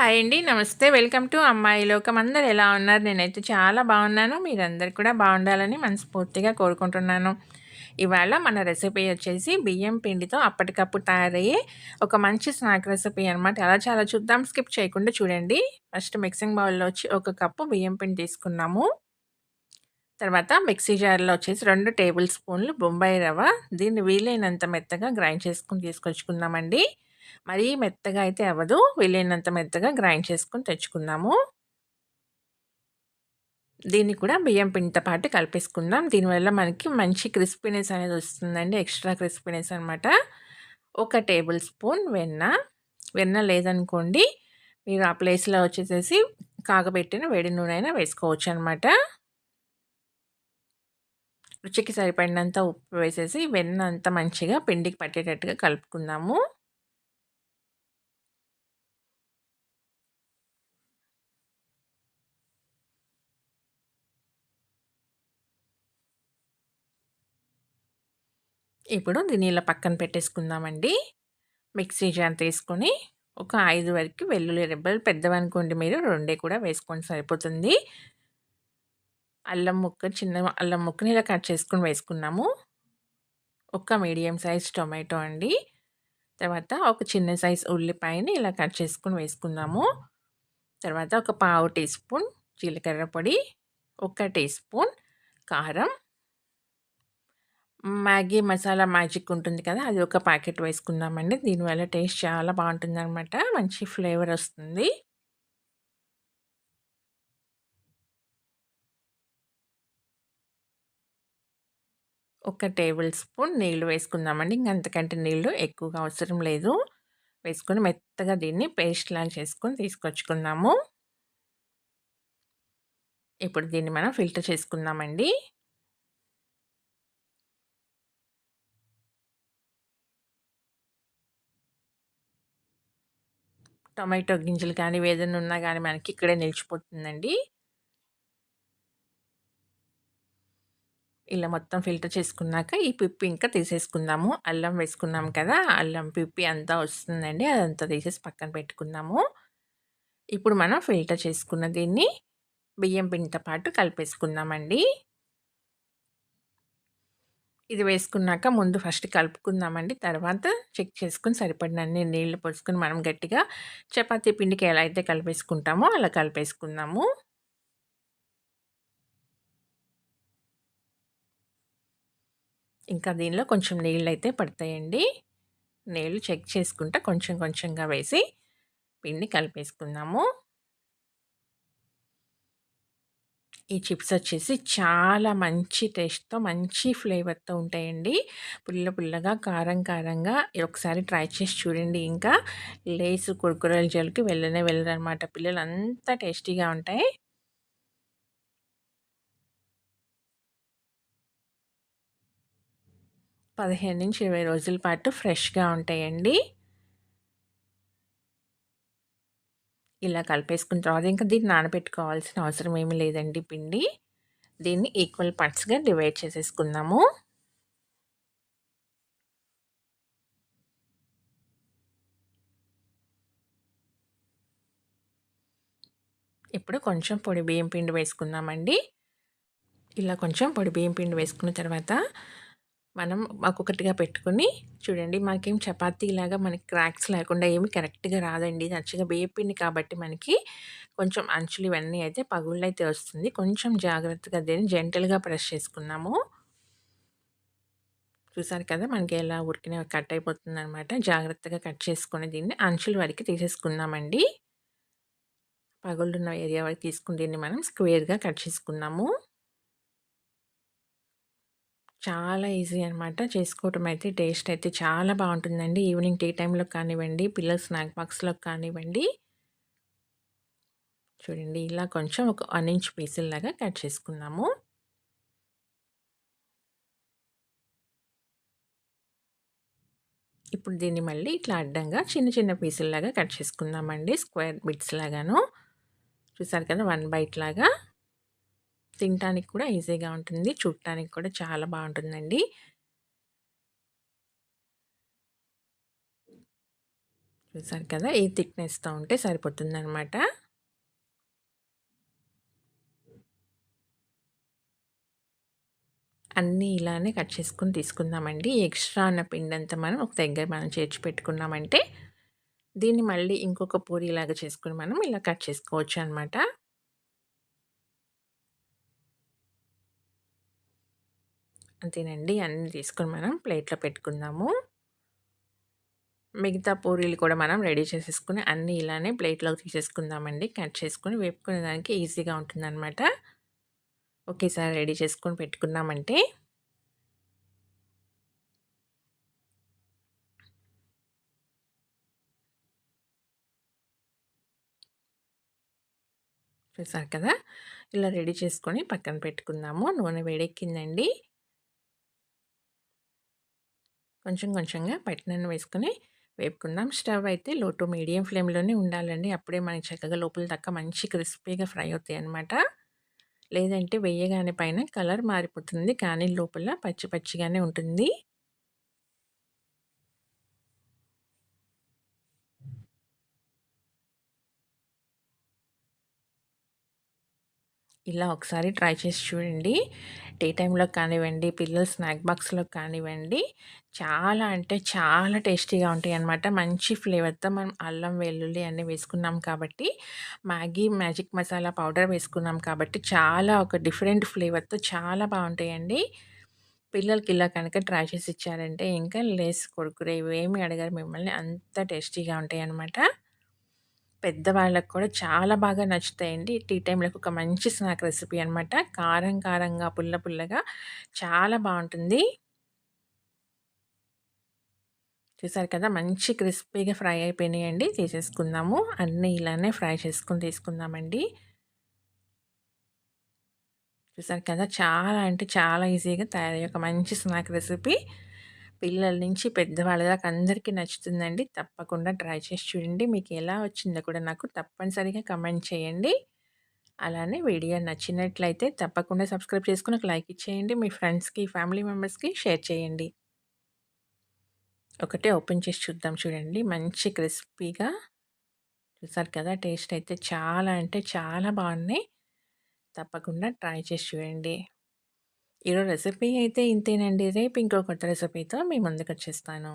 Hi అండి. నమస్తే. Welcome to అమ్మాయి లోకం. అందరు ఎలా ఉన్నారు? నేనైతే చాలా బాగున్నాను. మీరందరు కూడా బాగుండాలని మనస్ఫూర్తిగా కోరుకుంటున్నాను. ఇవాళ మన రెసిపీ వచ్చేసి బియ్యం పిండితో అప్పటికప్పుడు తయారయ్యే ఒక మంచి స్నాక్ రెసిపీ అనమాట అలా చాలా చూద్దాం. స్కిప్ చేయకుండా చూడండి. ఫస్ట్ మిక్సింగ్ బౌల్లో వచ్చి ఒక కప్పు బియ్యం పిండి తీసుకున్నాము. తర్వాత మిక్సీ జార్లో వచ్చేసి రెండు టేబుల్ స్పూన్లు బొంబాయి రవ్వ. దీన్ని వీలైనంత మెత్తగా గ్రైండ్ చేసుకుని తీసుకొచ్చుకుందామండి. మరీ మెత్తగా అయితే అవ్వదు. వీలైనంత మెత్తగా గ్రైండ్ చేసుకొని తెచ్చుకుందాము. దీన్ని కూడా బియ్యం పిండితో పాటు కలిపేసుకుందాం. దీనివల్ల మనకి మంచి క్రిస్పీనెస్ అనేది వస్తుందండి. ఎక్స్ట్రా క్రిస్పీనెస్ అనమాట ఒక టేబుల్ స్పూన్ వెన్న. వెన్న లేదనుకోండి మీరు ఆ ప్లేస్లో వచ్చేసేసి కాగబెట్టిన వేడి నూనె అయినా వేసుకోవచ్చు అనమాట రుచికి సరిపడినంత ఉప్పు వేసేసి వెన్న అంతా మంచిగా పిండికి పట్టేటట్టుగా కలుపుకుందాము. ఇప్పుడు దీన్ని ఇలా పక్కన పెట్టేసుకుందామండి. మిక్సీ జార్ తీసుకొని ఒక ఐదు వరకు వెల్లుల్లి రెబ్బలు పెద్దవనుకోండి మీరు రెండే కూడా వేసుకొని సరిపోతుంది. అల్లం ముక్క చిన్న అల్లం ముక్కని ఇలా కట్ చేసుకొని వేసుకున్నాము. ఒక మీడియం సైజ్ టొమాటో అండి. తర్వాత ఒక చిన్న సైజ్ ఉల్లిపాయని ఇలా కట్ చేసుకొని వేసుకున్నాము తర్వాత ఒక పావు టీ స్పూన్ జీలకర్ర పొడి ఒక టీ స్పూన్ కారం మ్యాగీ మసాలా మ్యాజిక్ ఉంటుంది కదా అది ఒక ప్యాకెట్ వేసుకుందామండి. దీనివల్ల టేస్ట్ చాలా బాగుంటుందన్నమాట. మంచి ఫ్లేవర్ వస్తుంది. ఒక టేబుల్ స్పూన్ నీళ్ళు వేసుకుందామండి. ఇంకంతకంటే నీళ్ళు ఎక్కువగా అవసరం లేదు. వేసుకొని మెత్తగా దీన్ని పేస్ట్ లాగా చేసుకొని తీసుకొచ్చుకుందాము. ఇప్పుడు దీన్ని మనం ఫిల్టర్ చేసుకుందామండి. టొమాటో గింజలు కానీ ఏదైనా ఉన్నా కానీ మనకి ఇక్కడే నిలిచిపోతుందండి. ఇలా మొత్తం ఫిల్టర్ చేసుకున్నాక ఈ పిప్పి ఇంకా తీసేసుకుందాము. అల్లం వేసుకున్నాం కదా అల్లం పిప్పి అంతా వస్తుందండి. అదంతా తీసేసి పక్కన పెట్టుకున్నాము ఇప్పుడు మనం ఫిల్టర్ చేసుకున్న దీన్ని బియ్యం పిండితో పాటు కలిపేసుకుందామండి. ఇది వేసుకున్నాక ముందు ఫస్ట్ కలుపుకుందామండి. తర్వాత చెక్ చేసుకుని సరిపడినన్ని నీళ్ళు పోసుకుని మనం గట్టిగా చపాతీ పిండికి ఎలా అయితే కలిపేసుకుంటామో అలా కలిపేసుకుందాము. ఇంకా దీనిలో కొంచెం నీళ్ళు అయితే పడతాయండి. నీళ్ళు చెక్ చేసుకుంటా కొంచెం కొంచెంగా వేసి పిండి కలిపేసుకుందాము. ఈ చిప్స్ వచ్చేసి చాలా మంచి టేస్ట్తో మంచి ఫ్లేవర్తో ఉంటాయండి. పుల్ల పుల్లగా కారం కారంగా ఒకసారి ట్రై చేసి చూడండి. ఇంకా లేసు కురుకురల జోలికి వెళ్ళనే వెళ్ళరు అనమాట పిల్లలు అంత టేస్టీగా ఉంటాయి. పదిహేను నుంచి ఇరవై రోజుల పాటు ఫ్రెష్గా ఉంటాయండి. ఇలా కలిపేసుకున్న తర్వాత ఇంకా దీన్ని నానబెట్టుకోవాల్సిన అవసరం ఏమీ లేదండి పిండి. దీన్ని ఈక్వల్ పార్ట్స్గా డివైడ్ చేసేసుకుందాము. ఇప్పుడు కొంచెం పొడి బియ్యం పిండి వేసుకుందామండి. ఇలా కొంచెం పొడి బియ్యం పిండి వేసుకున్న తర్వాత మనం ఒక్కొక్కటిగా పెట్టుకొని చూడండి మనకేం చపాతీలాగా మనకి క్రాక్స్ లేకుండా ఏమి కరెక్ట్గా రాదండి. నచ్చగా వేపింది కాబట్టి మనకి కొంచెం అంచులు ఇవన్నీ అయితే పగుళ్ళు అయితే వస్తుంది. కొంచెం జాగ్రత్తగా దీన్ని జెంటల్గా ప్రెస్ చేసుకున్నాము. చూసారు కదా మనకి ఎలా ఉరికిన కట్ అయిపోతుంది అనమాట జాగ్రత్తగా కట్ చేసుకుని దీన్ని అంచుల వరకు తీసేసుకున్నామండి. పగుళ్ళున్న ఏరియా వరకు తీసుకుని దీన్ని మనం స్క్వేర్గా కట్ చేసుకున్నాము. చాలా ఈజీ అనమాట చేసుకోవటం అయితే. టేస్ట్ అయితే చాలా బాగుంటుందండి. ఈవినింగ్ టీ టైంలో కానివ్వండి పిల్లల స్నాక్ బాక్స్లో కానివ్వండి. చూడండి ఇలా కొంచెం ఒక వన్ ఇంచ్ పీసుల్లాగా కట్ చేసుకున్నాము ఇప్పుడు దీన్ని మళ్ళీ ఇట్లా అడ్డంగా చిన్న చిన్న పీసుల్లాగా కట్ చేసుకుందామండి. స్క్వేర్ బిట్స్ లాగాను. చూసారు కదా వన్ బైట్ లాగా. తినడానికి కూడా ఈజీగా ఉంటుంది. చూడటానికి కూడా చాలా బాగుంటుందండి. చూసారు కదా! ఈ థిక్నెస్తో ఉంటే సరిపోతుందనమాట. అన్నీ ఇలానే కట్ చేసుకుని తీసుకుందామండి. ఎక్స్ట్రా ఉన్న పిండి అంతా మనం ఒక దగ్గర మనం చేర్చి పెట్టుకున్నామంటే దీన్ని మళ్ళీ ఇంకొక పూరి ఇలాగ చేసుకుని మనం ఇలా కట్ చేసుకోవచ్చు అనమాట. అంతేనండి. అన్నీ తీసుకొని మనం ప్లేట్లో పెట్టుకుందాము. మిగతా పూరీలు కూడా మనం రెడీ చేసేసుకుని అన్నీ ఇలానే ప్లేట్లోకి తీసేసుకుందామండి. కట్ చేసుకుని వేపుకునే దానికి ఈజీగా ఉంటుందన్నమాట. ఒకేసారి రెడీ చేసుకొని పెట్టుకున్నామంటే చూసారు కదా? ఇలా రెడీ చేసుకొని పక్కన పెట్టుకుందాము. నూనె వేడెక్కిందండి. కొంచెం కొంచెంగా పట్టినన్ను వేసుకొని వేపుకుందాం. స్టవ్ అయితే లో టు మీడియం ఫ్లేమ్లోనే ఉండాలండి. అప్పుడే మనకి చక్కగా లోపల దాకా మంచి క్రిస్పీగా ఫ్రై అవుతాయి అన్నమాట లేదంటే వేయగానే పైన కలర్ మారిపోతుంది. కానీ లోపల పచ్చి పచ్చిగానే ఉంటుంది. ఇలా ఒకసారి ట్రై చేసి చూడండి. డే టైంలో కానివ్వండి పిల్లల స్నాక్ బాక్స్లో కానివ్వండి చాలా అంటే చాలా టేస్టీగా ఉంటాయి అన్నమాట. మంచి ఫ్లేవర్తో మనం అల్లం వెల్లుల్లి అన్నీ వేసుకున్నాం కాబట్టి మ్యాగీ మ్యాజిక్ మసాలా పౌడర్ వేసుకున్నాం కాబట్టి చాలా ఒక డిఫరెంట్ ఫ్లేవర్తో చాలా బాగుంటాయండి. పిల్లలకి ఇలా కనుక ట్రై చేసి ఇచ్చారంటే ఇంకా లేస్ కొడుకురే ఇవేమి అడగారు. మిమ్మల్ని అంత టేస్టీగా ఉంటాయి అన్నమాట. పెద్దవాళ్ళకి కూడా చాలా బాగా నచ్చుతాయండి. టీ టైంలకు ఒక మంచి స్నాక్ రెసిపీ అనమాట కారం కారంగా పుల్ల పుల్లగా చాలా బాగుంటుంది. చూసారు కదా! మంచి క్రిస్పీగా ఫ్రై అయిపోయినాయండి. తీసేసుకుందాము. అన్నీ ఇలానే ఫ్రై చేసుకుని తీసుకుందామండి. చూసారు కదా! చాలా అంటే చాలా ఈజీగా తయారయ్యే ఒక మంచి స్నాక్ రెసిపీ. పిల్లల నుంచి పెద్దవాళ్ళ దాకా అందరికీ నచ్చుతుందండి. తప్పకుండా ట్రై చేసి చూడండి. మీకు ఎలా వచ్చిందో కూడా నాకు తప్పనిసరిగా కమెంట్ చేయండి. అలానే వీడియో నచ్చినట్లయితే తప్పకుండా సబ్స్క్రైబ్ చేసుకుని ఒక లైక్ ఇచ్చేయండి. మీ ఫ్రెండ్స్కి ఫ్యామిలీ మెంబర్స్కి షేర్ చేయండి. ఒకటే ఓపెన్ చేసి చూద్దాం చూడండి. మంచి క్రిస్పీగా చూసారు కదా! టేస్ట్ అయితే చాలా అంటే చాలా బాగున్నాయి. తప్పకుండా ట్రై చేసి చూడండి. ఈరోజు రెసిపీ అయితే ఇంతేనండి. రేపు ఇంకో కొత్త రెసిపీతో మీ ముందుకు వచ్చేస్తాను.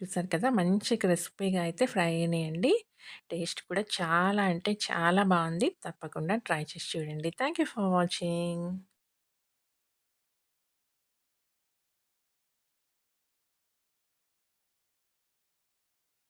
చూసారు కదా! మంచి క్రిస్పీగా అయితే ఫ్రై అయినాయండి. టేస్ట్ కూడా చాలా అంటే చాలా బాగుంది. తప్పకుండా ట్రై చేసి చూడండి. Thank you for watching.